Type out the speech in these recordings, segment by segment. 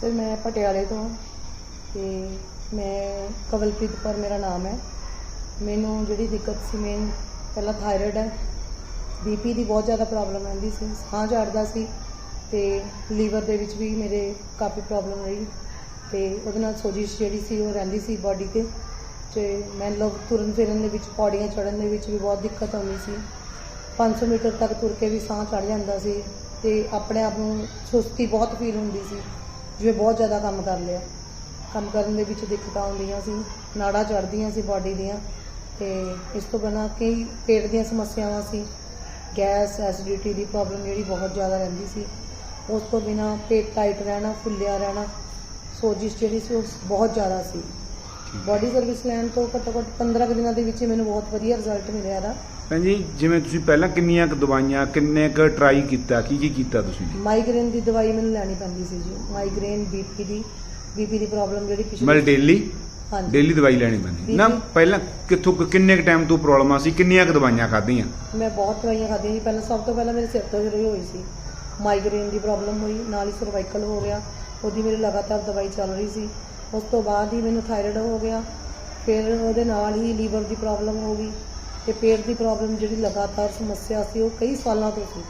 Sir, ਮੈਂ ਪਟਿਆਲੇ ਤੋਂ ਹਾਂ ਤੇ ਮੈਂ ਕਵਲਪ੍ਰੀਤ ਕੌਰ ਮੇਰਾ ਨਾਮ ਹੈ। ਮੈਨੂੰ ਜਿਹੜੀ ਦਿੱਕਤ ਸੀ ਮੇਨ ਪਹਿਲਾਂ ਥਾਇਰਾਇਡ ਹੈ। ਬੀਪੀ ਦੀ ਬਹੁਤ ਜ਼ਿਆਦਾ ਪ੍ਰੋਬਲਮ ਰਹਿੰਦੀ ਸੀ। ਸਾਹ ਚੜਦਾ ਸੀ ਤੇ ਲੀਵਰ ਦੇ ਵਿੱਚ ਵੀ ਮੇਰੇ ਕਾਫੀ ਪ੍ਰੋਬਲਮ ਰਹੀ ਤੇ ਉਹਦੇ ਨਾਲ ਸੋਜਿਸ਼ ਜਿਹੜੀ ਸੀ, ਉਹ ਰਹਿੰਦੀ ਸੀ ਬਾਡੀ ਤੇ। ਤੇ ਮੈਂ ਲੋਕ ਤੁਰਨ ਫਿਰਨ ਦੇ ਵਿੱਚ, ਪੌੜੀਆਂ ਚੜ੍ਹਨ ਦੇ ਵਿੱਚ ਵੀ ਬਹੁਤ ਦਿੱਕਤ ਆਉਂਦੀ ਸੀ। 500 ਮੀਟਰ ਤੱਕ ਤੁਰ ਕੇ ਵੀ ਸਾਹ ਚੜ ਜਾਂਦਾ ਸੀ ਤੇ ਆਪਣੇ ਆਪ ਨੂੰ ਸੁਸਤੀ ਬਹੁਤ ਫੀਲ ਹੁੰਦੀ ਸੀ। ਜਿਵੇਂ ਬਹੁਤ ਜ਼ਿਆਦਾ ਕੰਮ ਕਰ ਲਿਆ। ਕੰਮ ਕਰਨ ਦੇ ਵਿੱਚ ਦਿੱਕਤਾਂ ਆਉਂਦੀਆਂ ਸੀ ਨਾੜਾਂ ਚੜ੍ਹਦੀਆਂ ਸੀ ਬਾਡੀ ਦੀਆਂ ਤੇ ਇਸ ਤੋਂ ਬਿਨਾਂ ਕਈ ਪੇਟ ਦੀਆਂ ਸਮੱਸਿਆਵਾਂ ਸੀ। ਗੈਸ ਐਸਿਡਿਟੀ ਦੀ ਪ੍ਰੋਬਲਮ ਜਿਹੜੀ ਬਹੁਤ ਜ਼ਿਆਦਾ ਰਹਿੰਦੀ ਸੀ। ਉਸ ਤੋਂ ਬਿਨਾਂ ਪੇਟ ਟਾਈਟ ਰਹਿਣਾ ਫੁੱਲਿਆ ਰਹਿਣਾ ਸੋਜਿਸ਼ ਜਿਹੜੀ ਸੀ ਉਹ ਬਹੁਤ ਜ਼ਿਆਦਾ ਸੀ। ਬਾਡੀ ਸਰਵਿਸ ਲੈਣ ਤੋਂ ਘੱਟੋ ਘੱਟ 15 ਕੁ ਦਿਨਾਂ ਦੇ ਵਿੱਚ ਮੈਨੂੰ ਬਹੁਤ ਵਧੀਆ ਰਿਜ਼ਲਟ ਮਿਲਿਆ ਦਾ ਭੈਣ ਜੀ ਜਿਵੇਂ ਤੁਸੀਂ ਪਹਿਲਾਂ ਕਿੰਨੀਆਂ ਕੁ ਦਵਾਈਆਂ ਕਿੰਨੇ ਕੁ ਟਰਾਈ ਕੀਤਾ ਕੀ ਕੀ ਕੀਤਾ ਤੁਸੀਂ? ਮਾਈਗ੍ਰੇਨ ਦੀ ਦਵਾਈ ਮੈਨੂੰ ਲੈਣੀ ਪੈਂਦੀ ਸੀ ਜੀ। ਮਾਈਗ੍ਰੇਨ ਬੀਪੀ ਦੀ ਬੀਪੀ ਦੀ ਪ੍ਰੋਬਲਮ ਜਿਹੜੀ ਮਤਲਬ ਪਿਛਲੇ ਡੇਲੀ ਹਾਂਜੀ। ਡੇਲੀ ਦਵਾਈ ਲੈਣੀ ਪੈਂਦੀ। ਨਾ ਪਹਿਲਾਂ ਕਿੱਥੋਂ ਕੁ- ਕਿੰਨੇ ਕੁ ਟਾਈਮ ਤੋਂ ਪ੍ਰੋਬਲਮ ਸੀ ਕਿੰਨੀਆਂ ਕੁ ਦਵਾਈਆਂ ਖਾਧੀਆਂ? ਮੈਂ ਬਹੁਤ ਦਵਾਈਆਂ ਖਾਧੀਆਂ ਜੀ। ਪਹਿਲਾਂ ਸਭ ਤੋਂ ਪਹਿਲਾਂ ਮੇਰੇ ਸਿਰ ਤੋਂ ਜਿਹੜੀ ਹੋਈ ਸੀ ਮਾਈਗ੍ਰੇਨ ਦੀ ਪ੍ਰੋਬਲਮ ਹੋਈ ਨਾਲ ਹੀ ਸਰਵਾਈਕਲ ਹੋ ਗਿਆ। ਉਹਦੀ ਮੇਰੀ ਲਗਾਤਾਰ ਦਵਾਈ ਚੱਲ ਰਹੀ ਸੀ। ਉਸ ਤੋਂ ਬਾਅਦ ਹੀ ਮੈਨੂੰ ਥਾਇਰਾਇਡ ਹੋ ਗਿਆ। ਫਿਰ ਉਹਦੇ ਨਾਲ ਹੀ ਲੀਵਰ ਦੀ ਪ੍ਰੋਬਲਮ ਹੋ ਗਈ। ਤੇ ਪੇਟ ਦੀ ਪ੍ਰੋਬਲਮ ਜਿਹੜੀ ਲਗਾਤਾਰ ਸਮੱਸਿਆ ਸੀ ਉਹ ਕਈ ਸਾਲਾਂ ਤੋਂ ਸੀ।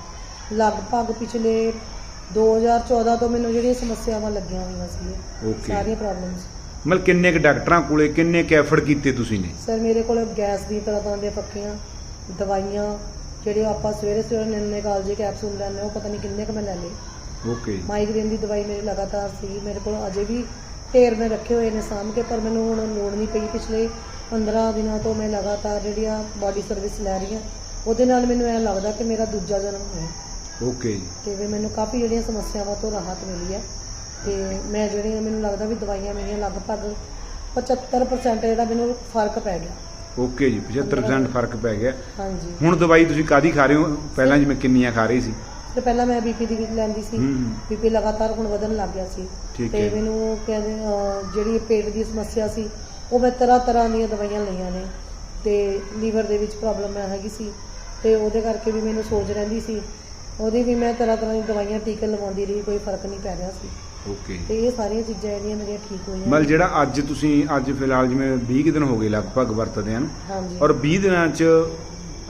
ਲਗਭਗ ਪਿਛਲੇ 2014 ਤੋਂ ਮੈਨੂੰ ਜਿਹੜੀਆਂ ਸਮੱਸਿਆਵਾਂ ਲੱਗੀਆਂ ਹੋਈਆਂ ਸੀ ਸਾਰੀਆਂ ਪ੍ਰੋਬਲਮਸ ਮਤਲਬ ਕਿੰਨੇ ਕੁ ਡਾਕਟਰਾਂ ਕੋਲੇ ਕਿੰਨੇ ਕੁ ਐਫਰਟ ਕੀਤੇ ਤੁਸੀਂ ਨੇ? ਸਰ ਮੇਰੇ ਕੋਲ ਗੈਸ ਦੀ ਤਰ੍ਹਾਂ ਤਰ੍ਹਾਂ ਦੀਆਂ ਪੱਕੀਆਂ ਦਵਾਈਆਂ ਜਿਹੜੇ ਆਪਾਂ ਸਵੇਰੇ ਸਵੇਰੇ ਨਿੰਨੇ ਕਾਲਜੇ ਕੈਪਸੂਲ ਲੈਂਦੇ ਹਾਂ, ਉਹ ਪਤਾ ਨਹੀਂ ਕਿੰਨੇ ਕੁ ਮੈਂ ਲੈ ਲਏ। ਓਕੇ ਮਾਈਗ੍ਰੇਨ ਦੀ ਦਵਾਈ ਮੇਰੀ ਲਗਾਤਾਰ ਸੀ ਮੇਰੇ ਕੋਲ ਅਜੇ ਵੀ ਢੇਰ ਮੈਂ ਰੱਖੇ ਹੋਏ ਨੇ ਸਾਂਭ ਕੇ ਪਰ ਮੈਨੂੰ ਹੁਣ ਲੋੜ ਨਹੀਂ ਪਈ ਪਿਛਲੇ 15 ਦਿਨਾਂ ਤੋਂ ਮੈਂ ਲਗਾਤਾਰ ਜਿਹੜੀ ਆ ਬਾਡੀ ਸਰਵਿਸ ਲੈ ਰਹੀ ਹਾਂ। ਉਹਦੇ ਨਾਲ ਮੈਨੂੰ ਐਂ ਲੱਗਦਾ ਕਿ ਮੇਰਾ ਦੂਜਾ ਜਨਮ ਹੋਇਆ। ਓਕੇ ਜੀ ਤੇ ਵੀ ਮੈਨੂੰ ਕਾਫੀ ਜਿਹੜੀਆਂ ਸਮੱਸਿਆਵਾਂ ਤੋਂ ਰਾਹਤ ਮਿਲੀ ਹੈ। ਤੇ ਮੈਂ ਜਿਹੜੀਆਂ ਮੈਨੂੰ ਲੱਗਦਾ ਵੀ ਦਵਾਈਆਂ ਮੇਰੀਆਂ ਲਗਭਗ 75% ਜਿਹੜਾ ਮੈਨੂੰ ਫ਼ਰਕ ਪੈ ਗਿਆ। ਓਕੇ ਜੀ 75% ਫ਼ਰਕ ਪੈ ਗਿਆ। ਹਾਂਜੀ। ਹੁਣ ਦਵਾਈ ਤੁਸੀਂ ਕਾਦੀ ਖਾ ਰਹੇ ਹੋ? ਪਹਿਲਾਂ ਜਿਵੇਂ ਕਿੰਨੀਆਂ ਖਾ ਰਹੇ ਸੀ? ਤੇ ਪਹਿਲਾਂ ਮੈਂ ਬੀਪੀ ਦੀ ਲੈਂਦੀ ਸੀ। ਹੂੰ। ਬੀਪੀ ਲਗਾਤਾਰ ਹੁਣ ਵਧਣ ਲੱਗ ਗਿਆ ਸੀ। ਠੀਕ ਤੇ ਹੈ। ਮੈਨੂੰ ਕਹਿੰਦੇ ਅਹ, ਜਿਹੜੀ ਪੇਟ ਦੀ ਸਮੱਸਿਆ ਸੀ ਉਹ ਮੈਂ ਤਰ੍ਹਾਂ ਤਰ੍ਹਾਂ ਦੀਆਂ ਦਵਾਈਆਂ ਲਈਆਂ ਨੇ। ਤੇ ਲੀਵਰ ਦੇ ਵਿੱਚ ਪ੍ਰੋਬਲਮ ਹੈਗੀ ਸੀ। ਤੇ ਉਹਦੇ ਕਰਕੇ ਵੀ ਮੈਨੂੰ ਸੋਜ ਰਹਿੰਦੀ ਸੀ। ਉਹਦੀ ਵੀ ਮੈਂ ਤਰ੍ਹਾਂ ਤਰ੍ਹਾਂ ਦੀ ਦਵਾਈਆਂ ਟੀਕੇ ਲਵਾਉਂਦੀ ਰਹੀ ਕੋਈ ਫ਼ਰਕ ਨਹੀਂ ਪੈ ਰਿਹਾ ਸੀ। ਓਕੇ। ਤੇ ਇਹ ਸਾਰੀਆਂ ਚੀਜ਼ਾਂ ਜਿਹੜੀਆਂ ਮੇਰੀਆਂ ਠੀਕ ਹੋਈਆਂ ਮਤਲਬ ਜਿਹੜਾ ਅੱਜ ਤੁਸੀਂ ਅੱਜ ਫਿਲਹਾਲ ਜਿਵੇਂ 20 ਕੁ ਦਿਨ ਹੋ ਗਏ ਲਗਭਗ ਵਰਤਦਿਆਂ ਨੂੰ ਹਾਂਜੀ। ਔਰ 20 ਦਿਨਾਂ ਚ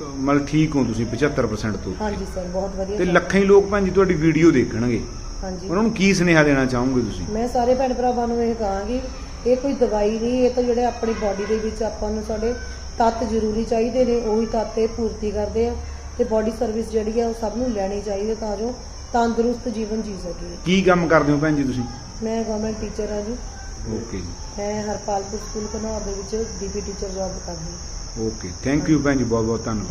ਮਤਲਬ ਠੀਕ ਹੋ ਤੁਸੀਂ 75% ਤੋਂ। ਹਾਂਜੀ ਸਰ ਬਹੁਤ ਵਧੀਆ ਤੇ ਲੱਖਾਂ ਹੀ ਲੋਕ ਭਾਂਜੀ ਤੁਹਾਡੀ ਵੀਡੀਓ ਦੇਖਣਗੇ। ਹਾਂਜੀ। ਉਹਨਾਂ ਨੂੰ ਕੀ ਸੁਨੇਹਾ ਦੇਣਾ ਚਾਹੋਗੇ ਤੁਸੀਂ? ਮੈਂ ਸਾਰੇ ਭੈਣ ਭਰਾਵਾਂ ਨੂੰ ਇਹ ਕਹਾਂਗੀ ਇਹ ਕੋਈ ਦਵਾਈ ਨਹੀਂ ਇਹ ਤਾਂ ਜਿਹੜੇ ਆਪਣੀ ਬਾਡੀ ਦੇ ਵਿੱਚ ਆਪਾਂ ਨੂੰ ਸਾਡੇ ਤੱਤ ਜ਼ਰੂਰੀ ਚਾਹੀਦੇ ਨੇ ਉਹੀ ਤੱਤ ਇਹ ਪੂਰਤੀ ਕਰਦੇ ਆ। ਤੇ ਬਾਡੀ ਸਰਵਿਸ ਜਿਹੜੀ ਆ ਉਹ ਸਭ ਨੂੰ ਲੈਣੀ ਚਾਹੀਦੀ ਤਾਂ ਜੋ ਤੰਦਰੁਸਤ ਜੀਵਨ ਜੀ ਸਕੀਏ। ਕੀ ਕੰਮ ਕਰਦੇ ਹੋ ਭੈਣ ਜੀ ਤੁਸੀਂ? ਮੈਂ ਗਵਰਨਮੈਂਟ ਟੀਚਰ ਹਾਂ ਜੀ। ਓਕੇ ਜੀ। ਮੈਂ ਹਰਪਾਲਪੁਰ ਸਕੂਲ ਘਨੌਰ ਦੇ ਵਿੱਚ ਡੀਪੀ ਟੀਚਰ ਜੌਬ ਕਰਦੀ ਹਾਂ। ਓਕੇ ਥੈਂਕ ਯੂ ਭੈਣ ਜੀ ਬਹੁਤ ਬਹੁਤ ਧੰਨਵਾਦ।